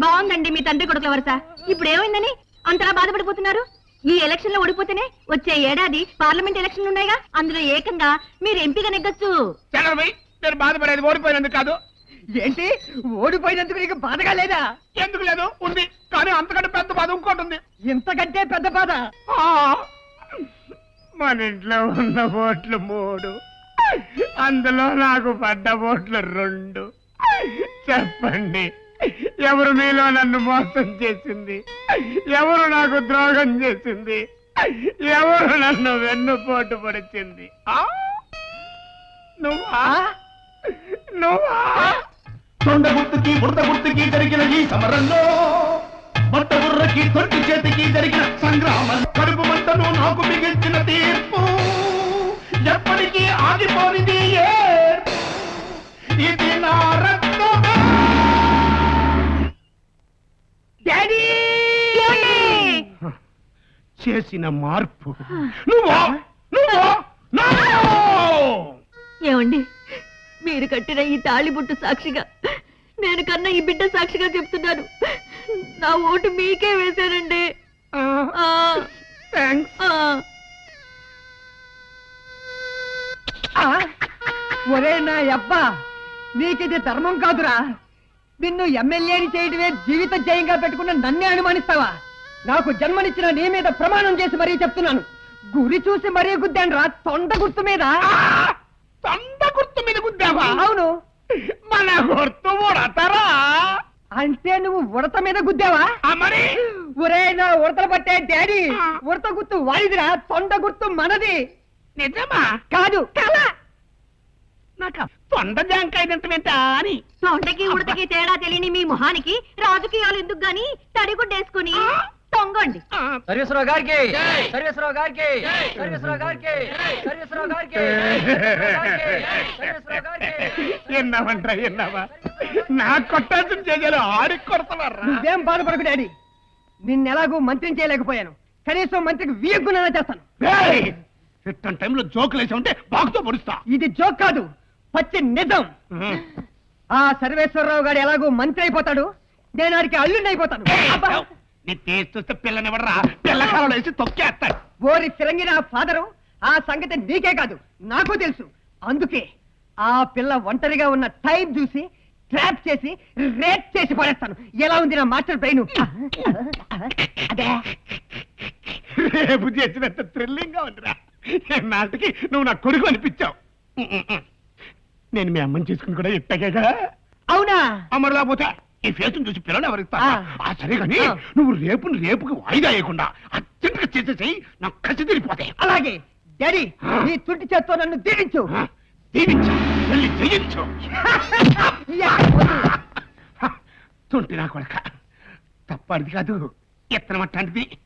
బాగుందండి మీ తండ్రి కొడుకుల వరుస. ఇప్పుడు ఏమైందని? అంతలా బాధపడిపోతున్నారు? ఈ ఎలక్షన్లో ఓడిపోతేనే వచ్చే ఏడాది పార్లమెంట్ ఎలక్షన్లు ఉన్నాయిగా. అందులో ఏకంగా మీరు ఎంపీగా నెగ్గొచ్చు. నేను బాధపడేది ఓడిపోయినందుకు కాదు. ఏంటి? ఓడిపోయినందుకు నీకు బాధగా లేదా? ఎందుకు లేదు? ఉంది. కానీ అంతకంటే పెద్ద బాధ ఇంకోటి ఉంది. ఇంతకంటే పెద్ద బాధ? ఆ, మన ఇంట్లో ఉన్న ఓట్లు మూడు. అందులో నాకు పడ్డ ఓట్లు రెండు. చెప్పండి. ఎవరు మీలో నన్ను మోసం చేసింది? ఎవరు నాకు ద్రోహం చేసింది? ఎవరు నన్ను వెన్నుపోటు పొడిచింది? నువ్వా? నువ్వా? తొండ గుర్తుకి బురద గుర్తుకి జరిగిన ఈ సమరంలో బట్ట బుర్రకి తొట్టి చేతికి జరిగిన సంగ్రామం కడుపు మంటను నాకు మిగిల్చిన తీర్పు. ఎప్పటికీ ఆగిపోనిది. ఇది నా చేసిన మార్పు. నువ్వా నువ్వా నువ్వు. ఏమండి? మీరు కట్టిన ఈ తాళిబుట్టు సాక్షిగా నేను కన్నా ఈ బిడ్డ సాక్షిగా చెప్తున్నాను. నా ఓటు మీకే వేశానండి. ఒరే నా అబ్బా నీకిది ధర్మం కాదురా. నిన్ను ఎమ్మెల్యేని చేయడమే జీవిత జయంగా పెట్టుకున్న నన్నే అనుమానిస్తావా? నాకు జన్మనిచ్చిన నీ మీద ప్రమాణం చేసి మరీ చెప్తున్నాను. గురి చూసి మరీ గుద్దాను రా తొండ గుర్తు మీద తొండ గుర్తు మీద గుద్దావా అవును మన గుర్తు ఉడతారా? అంటే నువ్వు ఉడత మీద గుద్దావా? మరి? ఒరే నా ఉడతలు పట్టే డాడీ. ఉడత గుర్తు వాడిదిరా తొండ గుర్తు మనది. నిజమా? కాదు. కళ. నాకు తొండ జాంకాయ తింటమేంటా అని. తొండకి ఉడతకి తేడా తెలియని మీ మొహానికి రాజకీయాలు ఎందుకు గాని తడిగుడ్డేసుకుని? తొంగండి ఆ, సర్వేశ్వరరావు గారికి. సర్వేశ్వరరావు గారికి. సర్వేశ్వరరావు గారికి. సర్వేశ్వరరావు గారికి. ఎన్నావంట్రా ఎన్నావా? నా కొట్టాల్సిన చేయాలి ఆడికి కొడతావారా నువ్వేం బాధపడకు డాడీ. నిన్నెలాగూ మంత్రిని చేయలేకపోయాను. కనీసం మంత్రికి వీయగ్గునైనా చేస్తాను. ఇట్టని టైంలో జోకులు వేసి ఉంటే బాగుతో పొడుస్తా. ఇది జోక్ కాదు పచ్చి నిజం. ఆ సర్వేశ్వరరావు గారు ఎలాగూ మంత్రి అయిపోతాడు? నేను ఆడికి అల్లుండి అయిపోతాను అబ్బా! నీ టేస్ట్ చూస్తే పిల్లనివ్వడరా పిల్లకాలలో వేసి తొక్కేస్తాడు. ఓరి ఫిరంగి నా ఫాదరు ఆ సంగతి నీకే కాదు నాకు తెలుసు. అందుకే ఆ పిల్ల ఒంటరిగా ఉన్న టైం చూసి ట్రాప్ చేసి రేప్ చేసి పడేస్తాను. ఎలా ఉంది నా మాస్టర్ బ్రెయిన్? అదే. రేపు చేసినంత థ్రిల్లింగ్గా ఉందిరా. నాటికి నువ్వు నా కొడుకు అనిపించావు. నేను మీ అమ్మని చేసుకుని కూడా ఇట్టగా అవునా? అమ్మడు లేకపోతే ఈ ఫేస్ చూసి పిల్లలు ఎవరిస్తారు ఆ. సరే కానీ. నువ్వు రేపుని రేపుకి వాయిదా వేయకుండా అర్జెంటుగా చేసేసి నాకు కసి తిరిగిపోతాయి అలాగే. డాడీ నీ తుట్టి చేత్తో నన్ను దీవించు. దీవించు. వెళ్ళి జయించు? తుంటి నా కొడక. తప్పటిది కాదు. ఎత్తనమట్టంటిది